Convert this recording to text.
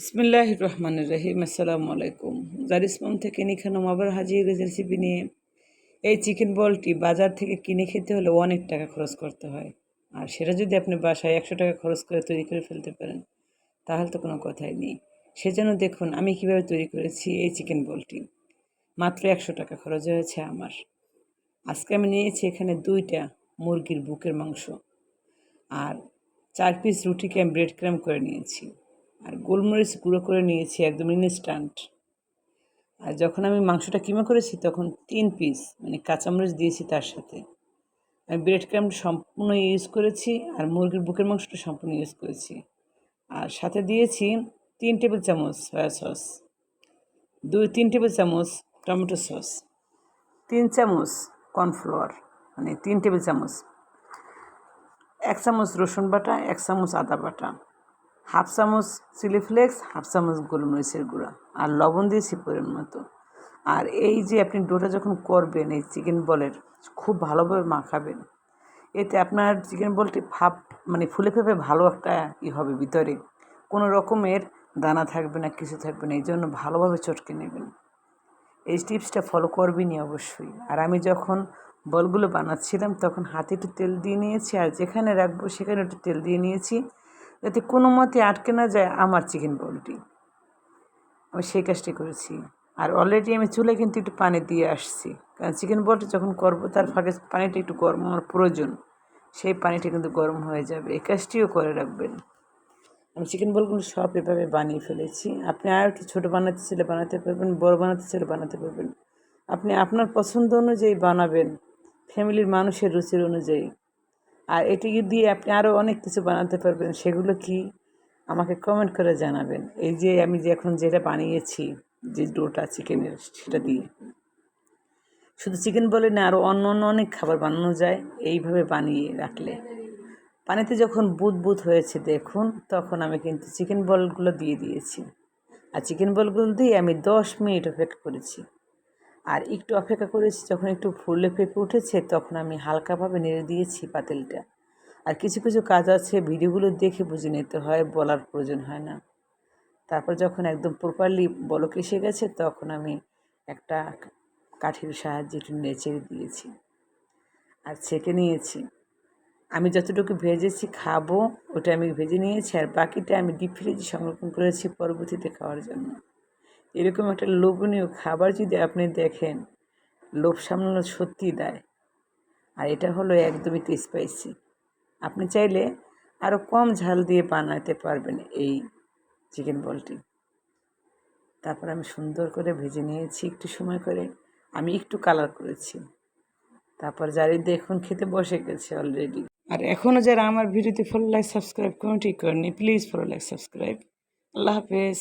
বিসমিল্লাহ রহমান রহিম আসসালামু আলাইকুম। জারিসমম থেকে নিখানো আবার হাজির রেসিপি নিয়ে এই চিকেন বলটি বাজার থেকে কিনে খেতে হলে অনেক টাকা খরচ করতে হয়। আর সেটা যদি আপনি বাসায় একশো টাকা খরচ করে তৈরি করে ফেলতে পারেন, তাহলে তো কোনো কথাই নেই। সেজন্য দেখুন, আমি কীভাবে তৈরি করেছি এই চিকেন বলটি। মাত্র একশো টাকা খরচ হয়েছে আমার। আজকে আমি নিয়েছি এখানে দুইটা মুরগির বুকের মাংস। আর চার পিস রুটিকে আমি ব্রেড ক্রাম করে নিয়েছি। আর গোলমরিচ গুঁড়ো করে নিয়েছি, একদম ইনস্ট্যান্ট আর যখন আমি মাংসটা কিমা করেছি, তখন তিন পিস মানে কাঁচামরিচ দিয়েছি তার সাথে। আমি ব্রেড ক্রামটা সম্পূর্ণ ইউজ করেছি, আর মুরগির বুকের মাংসটা সম্পূর্ণ ইউজ করেছি। আর সাথে দিয়েছি তিন টেবিল চামচ সয়া সস দুই, তিন টেবিল চামচ টমেটো সস তিন চামচ কর্নফ্লাওয়ার মানে তিন টেবিল চামচ, এক চামচ রসুন বাটা, এক চামচ আদা বাটা। হাফ চামচ চিলি ফ্লেক্স, হাফ চামচ গোলমরিচের গুঁড়া আর লবণ দিয়েছি পরিমাণ মতো। আর এই যে আপনি ডোটা যখন করবেন, এই চিকেন বলের, খুব ভালোভাবে মাখাবেন। এতে আপনার চিকেন বলটি ভাব মানে ফুলে ফেপে ভালো একটা ই হবে ভিতরে। কোনো রকমের দানা থাকবে না, কিছু থাকবে না, এই জন্য ভালোভাবে চটকে নেবেন। এই টিপসটা ফলো করবেনই অবশ্যই। আর আমি যখন বলগুলো বানাচ্ছিলাম, তখন হাতে একটু তেল দিয়ে নিয়েছি, আর যেখানে রাখব সেখানে একটু তেল দিয়ে নিয়েছি। যাতে কোনো মতে আটকে না যায়, আমার চিকেন বলটি আমি সেই কাজটি করেছি। আর অলরেডি আমি চুলে কিন্তু একটু পানি দিয়ে আসছি। কারণ চিকেন বলটি যখন করব, তার ফাঁকে পানিটা একটু গরম আমার প্রয়োজন। সেই পানিটা কিন্তু গরম হয়ে যাবে। এই কাজটিও করে রাখবেন। আমি চিকেন বলগুলো সব এভাবে বানিয়ে ফেলেছি। আপনি আর একটু ছোটো বানাতে চাইলে বানাতে পারবেন, বড় বানাতে চাইলে বানাতে পারবেন। আপনি আপনার পছন্দ অনুযায়ী বানাবেন। ফ্যামিলির মানুষের রুচির অনুযায়ী। আর এটিকে দিয়ে আপনি আরও অনেক কিছু বানাতে পারবেন। সেগুলো কি আমাকে কমেন্ট করে জানাবেন। এই যে আমি যে এখন যেটা বানিয়েছি, যে ডোটা চিকেনের, সেটা দিয়ে। শুধু চিকেন বলে না আরও অন্য অন্য অনেক খাবার বানানো যায় এইভাবে বানিয়ে রাখলে। পানিতে যখন বুদ বুদ হয়েছে দেখুন, তখন আমি কিন্তু চিকেন বলগুলো দিয়ে দিয়েছি। আর চিকেন বলগুলো দিয়ে আমি দশ মিনিট অপেক্ষা করেছি। আর একটু অপেক্ষা করেছি, যখন একটু ফুলে পেঁপে উঠেছে, তখন আমি হালকাভাবে নেড়ে দিয়েছি পাতিলটা। আর কিছু কিছু কাজ আছে, ভিডিওগুলো দেখে বুঝে নিতে হয়, বলার প্রয়োজন হয় না। তারপর যখন একদম প্রপারলি বলক এসে গেছে, তখন আমি একটা কাঠির সাহায্যে একটু নেচে দিয়েছি। আর ছেঁকে নিয়েছি। আমি যতটুকু ভেজেছি খাব, ওটা আমি ভেজে নিয়েছি, আর বাকিটা আমি ডিপ ফ্রিজে সংরক্ষণ করেছি পরবর্তীতে খাওয়ার জন্য। এরকম একটা লোভনীয় খাবার যদি আপনি দেখেন, লোভ সামলানো সত্যি দেয়। আর এটা হলো একদমই স্পাইসি আপনি চাইলে আরও কম ঝাল দিয়ে বানাতে পারবেন এই চিকেন বলটি। তারপর আমি সুন্দর করে ভেজে নিয়েছি একটু সময় করে। আমি একটু কালার করেছি। তারপর যারি দেখুন খেতে বসে গেছে অলরেডি আর এখনও যারা আমার ভিডিওতে ফলো লাইক সাবস্ক্রাইব কমেন্টই করেনি প্লিজ ফলো লাইক সাবস্ক্রাইব আল্লাহ হাফেজ।